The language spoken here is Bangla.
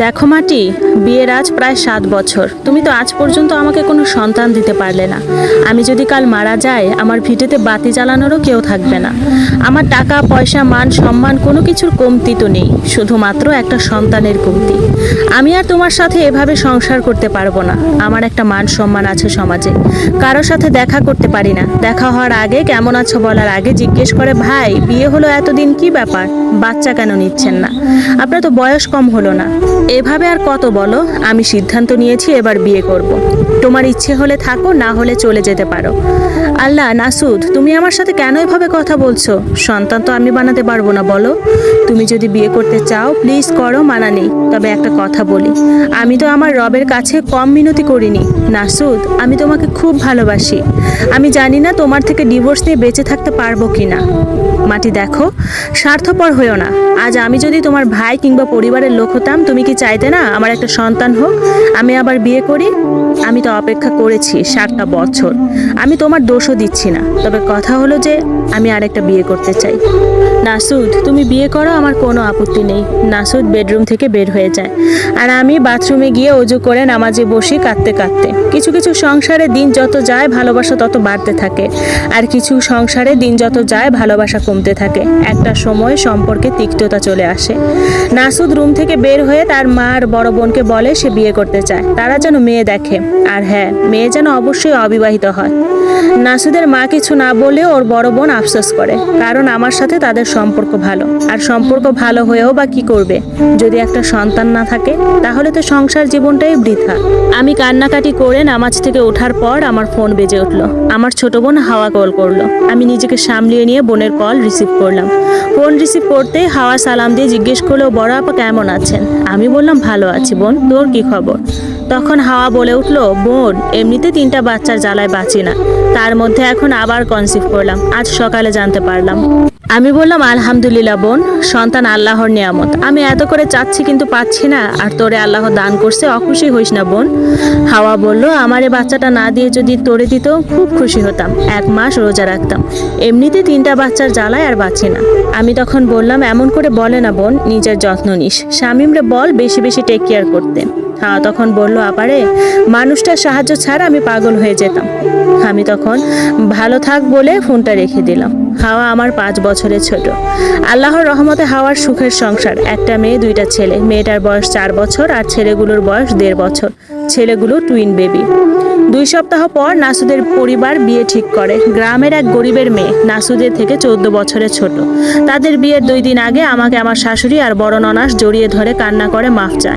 দেখো মাটি, বিয়ের আজ প্রায় সাত বছর। তুমি তো আজ পর্যন্ত আমাকে কোনো সন্তান দিতে পারলে না। আমি যদি কাল মারা যাই, আমার ভিটেতে বাতি জ্বালানোরও কেউ থাকবে না। আমার টাকা, পয়সা, মান, সম্মান কোনো কিছুর কমতি তো নেই, শুধুমাত্র একটা সন্তানের কমতি। আমি আর তোমার সাথে এভাবে সংসার করতে পারব না। আমার একটা মান সম্মান আছে সমাজে। কারোর সাথে দেখা করতে পারি না। দেখা হওয়ার আগে কেমন আছো বলার আগে জিজ্ঞেস করে, ভাই, বিয়ে হলো এতদিন কি ব্যাপার? বাচ্চা কেন নিচ্ছেন না? আপনার তো বয়স কম হলো না। এভাবে আর কত বলো? আমি সিদ্ধান্ত নিয়েছি এবার বিয়ে করব। তোমার ইচ্ছে হলে থাকো, না হলে চলে যেতে পারো। আল্লাহ, নাসুদ, তুমি আমার সাথে কেন এভাবে কথা বলছো? সন্তান তো আমি বানাতে পারব না, বলো। তুমি যদি বিয়ে করতে চাও প্লিজ করো, মানা নেই। তবে একটা কথা বলি। আমি তো আমার রবের কাছে কম মিনতি করিনি। নাসুদ, আমি তোমাকে খুব ভালোবাসি। আমি জানি না তোমার থেকে ডিভোর্স নিয়ে বেঁচে থাকতে পারব কি না মাটি দেখো, স্বার্থপর হয়েও না। আজ আমি যদি তোমার ভাই কিংবা পরিবারের লোক হতাম, তুমি কি চাইতে না আমার একটা সন্তান হোক? আমি আবার বিয়ে করি? আমি তো অপেক্ষা করেছি সাতটা বছর। আমি তোমার দোষও দিচ্ছি না। তবে কথা হলো যে, আমি আরেকটা বিয়ে করতে চাই। নাসুদ, তুমি বিয়ে করো, আমার কোনো আপত্তি নেই। নাসুদ বেডরুম থেকে বের হয়ে যায়। আর আমি বাথরুমে গিয়ে অজু করে নামাজে বসি কাঁদতে কাঁদতে। কিছু কিছু সংসারে দিন যত যায়, ভালোবাসা তত বাড়তে থাকে। আর কিছু সংসারে দিন যত যায়, ভালোবাসা কমতে থাকে। একটা সময় সম্পর্কে তিক্ততা চলে আসে। নাসুদ রুম থেকে বের হয়ে তার মা আর বড় বোনকে বলে সে বিয়ে করতে চায়। তারা যেন মেয়ে দেখে। আর হ্যাঁ মেয়ে যেন অবশ্যই অবিবাহিত হয়। নাসুদের মা কিছু না বলেও ওর বড় বোন আফসোস করে, কারণ আমার সাথে তাদের সম্পর্ক ভালো। আর সম্পর্ক ভালো হয়েও বা কি করবে? যদি একটা সন্তান না থাকে, তাহলে তো সংসার জীবনটাই বৃথা। আমি কান্নাকাটি করে নামাজ থেকে ওঠার পর আমার ফোন বেজে উঠল। আমার ছোট বোন হাওয়া কল করল। আমি নিজেকে সামলিয়ে নিয়ে বোনের কল রিসিভ করলাম। ফোন রিসিভ করতে হাওয়া সালাম দিয়ে জিজ্ঞেস করল, বড় আপা কেমন আছেন? আমি বললাম, ভালো আছি বোন। তোর কি খবর? তখন হাওয়া বলে উঠল, বোন, এমনিতে তিনটা বাচ্চার জ্বালায় বাঁচি না। তার মধ্যে এখন আবার কনসিভ করলাম। আজ সকালে জানতে পারলাম। আমি বললাম, আলহামদুলিল্লাহ বোন, সন্তান আল্লাহর নিয়ামত। আমি এত করে চাচ্ছি কিন্তু পাচ্ছি না, আর তোরে আল্লাহ দান করছে, অখুশি হইস না বোন। হাওয়া বলল, আমার এই বাচ্চাটা না দিয়ে যদি তোরে দিত, খুব খুশি হতাম। এক মাস রোজা রাখতাম। এমনিতে তিনটা বাচ্চার জ্বালায় আর বাঁচি না। আমি তখন বললাম, এমন করে বলে না বোন, নিজের যত্ন নিস। শামিমরে বল, বেশি বেশি টেক কেয়ার করতে। তখন বলল, আপারে, মানুষটার সাহায্য ছাড়া আমি পাগল হয়ে যেতাম। আমি তখন, ভালো থাক বলে ফোনটা রেখে দিলাম। হাওয়া আমার পাঁচ বছরের ছোট। আল্লাহর রহমতে হাওয়ার সুখের সংসার। একটা মেয়ে, দুইটা ছেলে। মেয়েটার বয়স চার বছর আর ছেলেগুলোর বয়স দেড় বছর। ছেলেগুলো টুইন বেবি দুই সপ্তাহ পর নাসুদের পরিবার বিয়ে ঠিক করে। গ্রামের এক গরিবের মেয়ে, নাসুদের থেকে চোদ্দ বছরের ছোট। তাদের বিয়ের দুই দিন আগে আমাকে আমার শাশুড়ি আর বড় ননাস জড়িয়ে ধরে কান্না করে মাফ চায়।